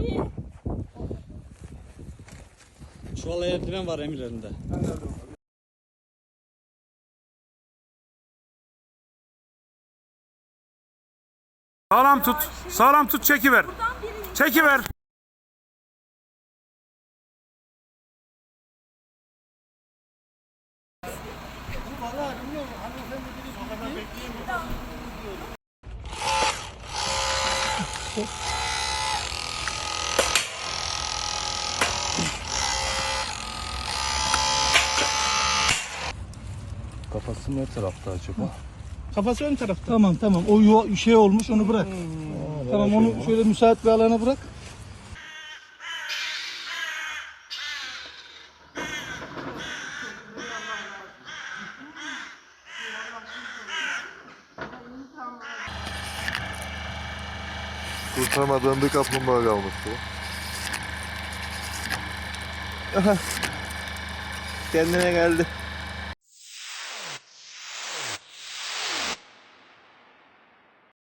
İyi. Çuval eldiven var emirlerinde. Sağlam tut. Sağlam tut çekiver. Çekiver. Thank you. Kafası ne tarafta acaba? Kafası ön tarafta. Tamam tamam. O yuva- şey olmuş onu bırak. tamam onu şöyle müsait bir alana bırak. Kurtarmadığım bir kaplumbağa kalmıştı. Kendine geldi.